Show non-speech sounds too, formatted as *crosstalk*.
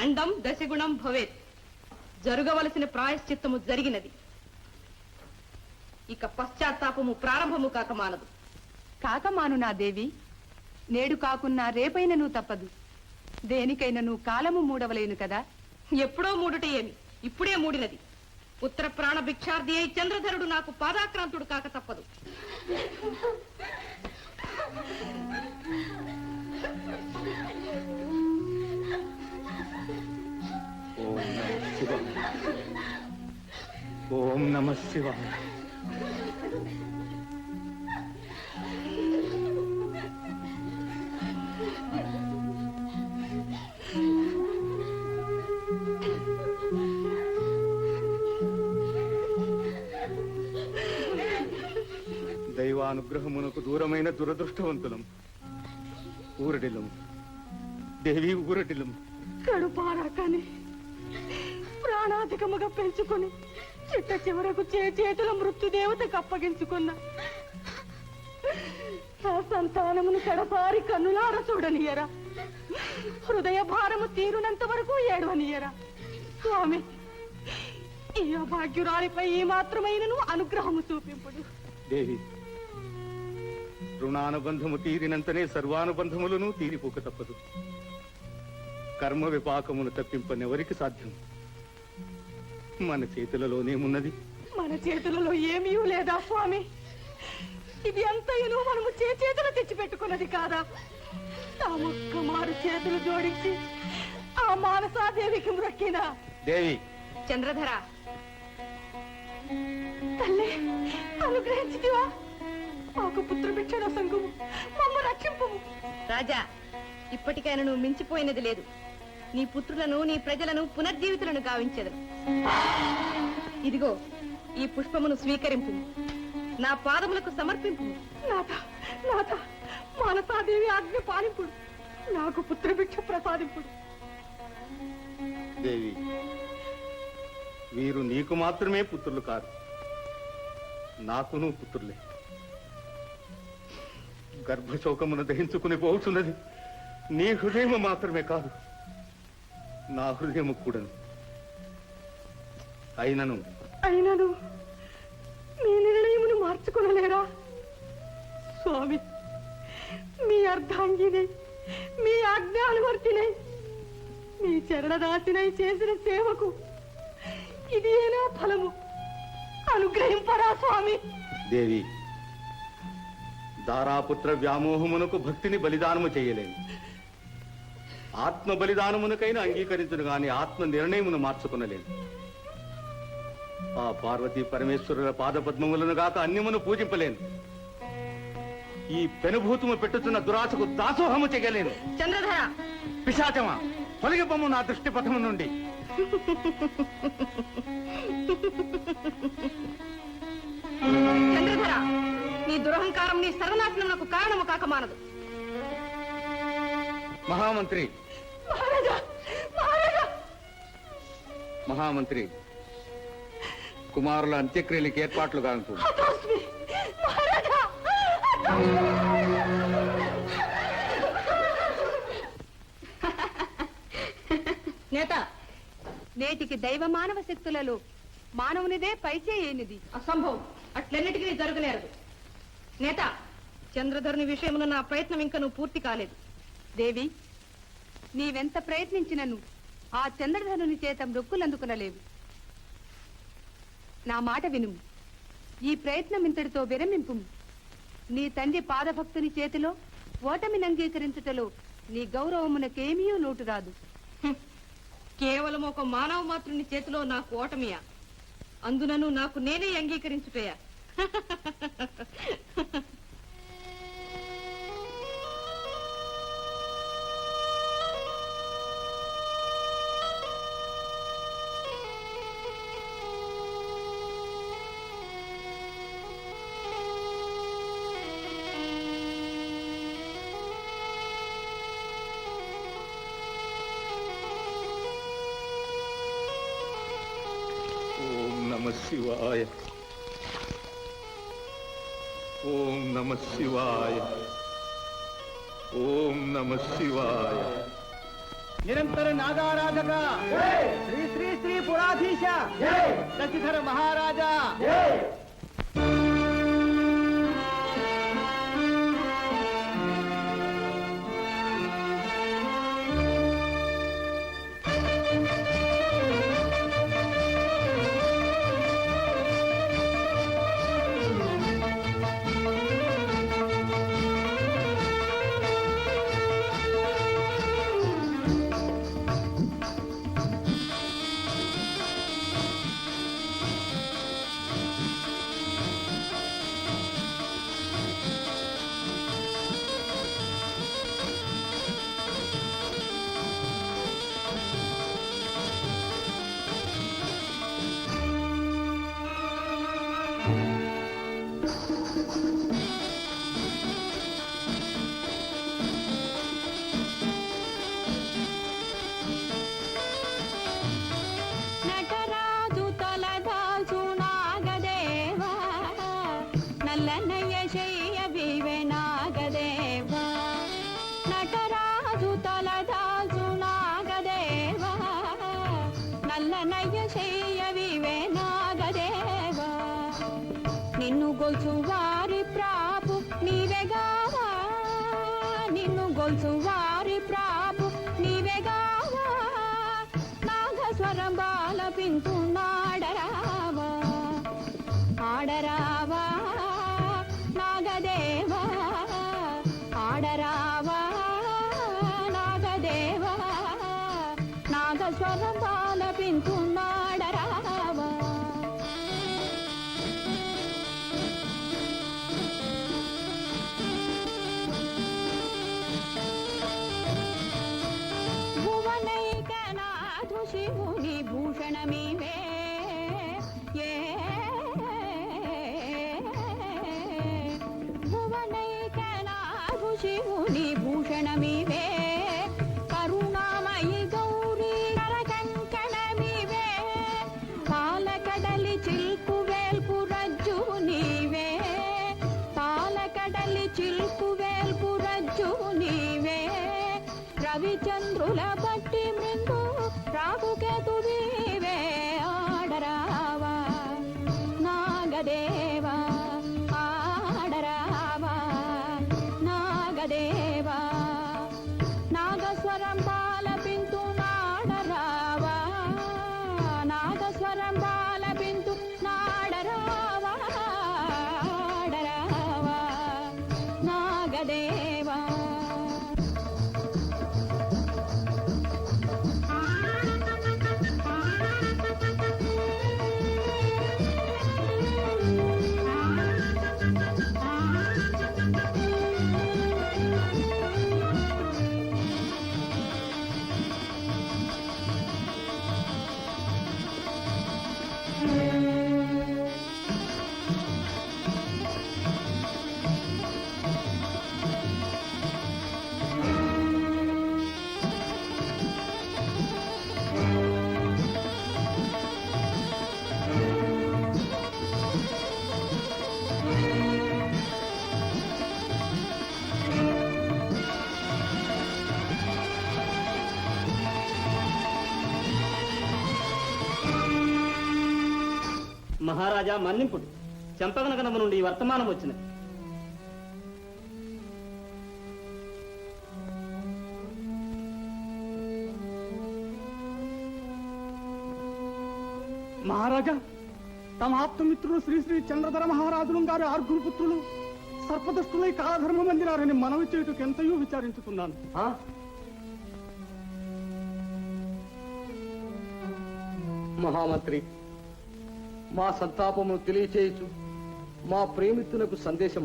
దండం దశగుణం భవేత్. జరగవలసిన ప్రాయశ్చిత్తము జరిగినది. ఇక పశ్చాత్తాపము ప్రారంభము కాక మానదు కాకమాను నా దేవి? నేడు కాకున్నా రేపైనను తప్పదు. దేనికైనను కాలము మూడవలేను కదా? ఎప్పుడో మూడుట ఏమి? ఇప్పుడే మూడినది. పుత్ర ప్రాణ భిక్షార్థి అయి చంద్రధరుడు నాకు పాదాక్రాంతుడు కాక తప్పదు. ఓం నమ శివాయ. దైవానుగ్రహమునకు దూరమైన దురదృష్టవంతులం ఊరడిలం దేవి ఊరటిలం. కానీ ప్రాణాధికముగా పెంచుకొని చిట్ట చివరకు చే చేతుల మృత్యుదేవతకు అప్పగించుకున్న ఆ సంతానమును కడపారి కన్నులార చూడనియరా. హృదయ భారము తీరునంత వరకు ఏడవనియరా. స్వామి ఈ అభాగ్యురాలిపై ఈ మాత్రమైనను అనుగ్రహము చూపింపుడు. దేవి రుణానుబంధము తీరినంతనే సర్వానుబంధములను తీరిపోక తప్పదు. కర్మ విపాకమును తప్పింపనెవరికి సాధ్యం? మన చేతులలోనేమున్నది మన చేతులలో ఏమీ లేదా స్వామి? ఇది అంతయును మనము చే చేతులు తెచ్చిపెట్టుకున్నది కాదా? తామొక్క మారు చేతులు జోడించి ఆ మానసాదేవికి మ్రొక్కిన. దేవి. చంద్రధర. తల్లి అనుగ్రహించితివా? మాకు పుత్రభిక్షణ సంఘము మమ్మ రక్షింపు రాజా ఇప్పటికైనా నువ్వు మించిపోయినది లేదు. నీ పుత్రులను నీ ప్రజలను పునర్జీవితులను గావించెదను ఇదిగో ఈ పుష్పమును స్వీకరింపు. నా పాదములకు సమర్పింపు. నాథ నాథ మానసాదేవి ఆజ్ఞ పాలింపుడు. నాకు పుత్రభిక్ష ప్రసాదింపుడు. దేవి వీరు నీకు మాత్రమే పుత్రులు కాదు నాకును పుత్రులే. గర్భశోకమును దహించుకుని పోతున్నది నీ హృదయము మాత్రమే కాదు. నా హృదయము కూడాను. అయినను. అయినను. మీ నిర్ణయమును మార్చుకొనలేరా? స్వామి మీ అర్ధాంగినై మీ ఆజ్ఞానువర్తినై మీ చరణదాసినై చేసిన సేవకు ఇది ఏనా ఫలము? అనుగ్రహింపరా స్వామి. దేవి దారాపుత్ర వ్యామోహమునకు భక్తిని బలిదానము చేయలేను. ఆత్మ బలిదానమునకైనా అంగీకరించును గాని ఆత్మ నిర్ణయమును మార్చుకునలేను ఆ పార్వతీ పరమేశ్వరుల పాదపద్మములను గాక అన్యమును పూజింపలేను. ఈ పెనుభూతము పెట్టుతున్న దురాశకు దాసోహము చేయలేను చంద్రధర! పిశాచమా! తొలగిపోము నా దృష్టి పథము నుండి. చంద్రధర! నీ దురహంకారం నీ సర్వనాశనమునకు కారణము కాక మానదు. మహామంత్రి. మహామంత్రి కుమారుల అంత్యక్రియలకు ఏర్పాట్లు కానుకో. మహారాజా. నేత నేటికి దైవ మానవ శక్తులలో మానవునిదే పైచేయనిది అసంభవం. అట్లన్నిటికీ జరగనేరదు నేత చంద్రధరుని విషయమున నా ప్రయత్నం ఇంకా నువ్వు పూర్తి కాలేదు. దేవి నీవెంత ప్రయత్నించినను ఆ చంద్రధనుని చేత మృక్కులందుకునలేవు. నా మాట విను. ఈ ప్రయత్నం ఇంతటితో విరమింపు. నీ తండ్రి పాదభక్తుని చేతిలో ఓటమిని అంగీకరించుటలో నీ గౌరవమునకేమీ లోటు రాదు. కేవలం ఒక మానవ మాతృని చేతిలో నాకు ఓటమియా? అందునను నాకు నేనే అంగీకరించుటయా? *laughs* నమ శివాయ ఓం నమ శివాయ ఓం నమ శివాయ నిరంతర నాగారాధక శ్రీ శ్రీ శ్రీ పురాధీశ శశిధర గొల్చు వారి ప్రాపు నీవెగావా నిన్ను గొల్చు వారి ప్రాపు నీవెగావా నాగస్వరం బాలపించున్నాడరావా. ఆడరావా నాగదేవా. ఆడరావా నాగదేవా. నాగస్వరం బాలపించున్నా शरणमेव దేవా నాగస్వరం బాలపింతు నాడరావా నాగస్వరం బాలపింతు నాడరావా. నాగదేవా. మహారాజా మన్నింపుడు. చెంపగనగనము నుండి ఈ వర్తమానం వచ్చినది. మహారాజా తమ ఆప్తమిత్రులు శ్రీ శ్రీ చంద్రధర మహారాజులు గారి ఆరుగురు పుత్రులు సర్పదస్తులై కాలధర్మ మందిరారని మనవి చేయుటకు ఎంతయో విచారించుతున్నాను. మహామంత్రి మా సంతాపమును తెలియచేయచ్చు మా ప్రేమితులకు సందేశం